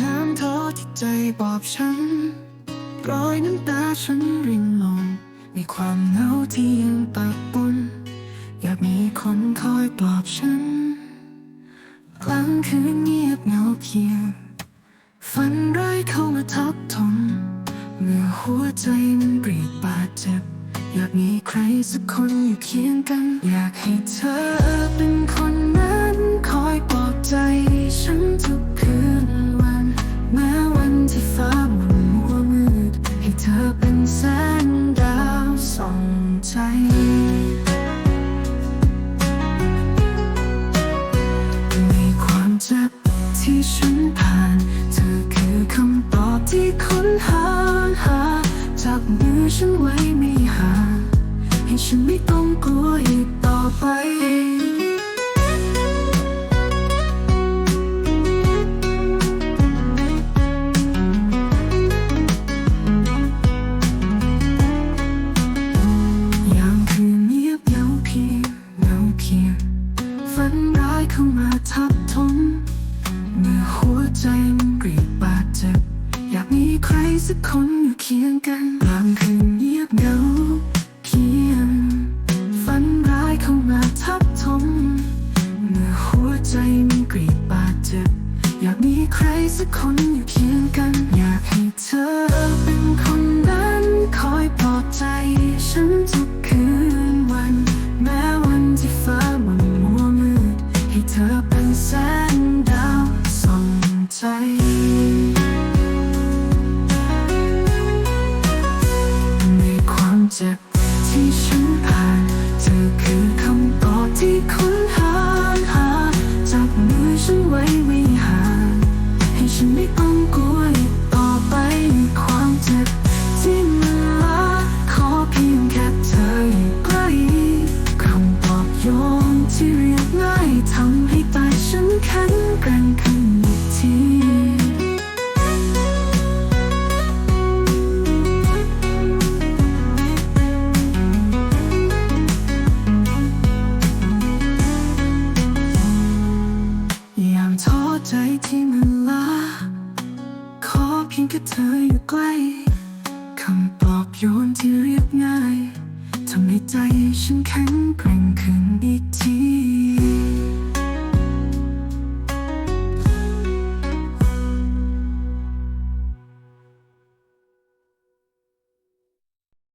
ยามท้อที่ใจบอบช้ำรอยน้ำตาฉันรินลง มีความเหงาที่ยังปักปนอยากมีคนคอยปลอบฉัน กลางคืนเงียบเหงาเพียงฝันร้ายเข้ามาทับถมเมื่อหัวใจมันกรีดบาดเจ็บ อยากมีใครสักคนอยู่เคียงกัน อยากให้เธอเป็นคนนั้น ที่ฉันผ่าน เธอคือคำตอบที่ค้นหาหาจับมือฉันไว้ไม่ห่างให้ฉันไม่ต้องกลัวอีกต่อไปยามคืนเงียบเพียงเพียงฝันร้ายเข้ามาทับถม ใจมันกรีดบาดเจ็บอยากมีใครสักคนอยู่เคียงกันกลางคืนเงียบเหงาเพียงฝันร้ายเข้ามาทับถมเมื่อหัวใจมันกรีดบาดเจ็บอยากมีใครสักคนอยู่เคียงกัน อยากให้เธอเป็นคนนั้นคอยปลอบใจ ฉันทุกคืนวัน แม้วันที่ฟ้ามันมัวมืด ให้เธอเป็นแสงดาวส่อง ใจในความเจ็บที่ฉันผ่านเธอคือคำตอบที่ค้นหาหาจับมือฉันไว้ไม่ห่างให้ฉันไม่ แค่เธออยู่ใกล้คำตอบโยนที่เรียบง่ายทำให้ใจฉันแข็งแกร่งขึ้นอีกที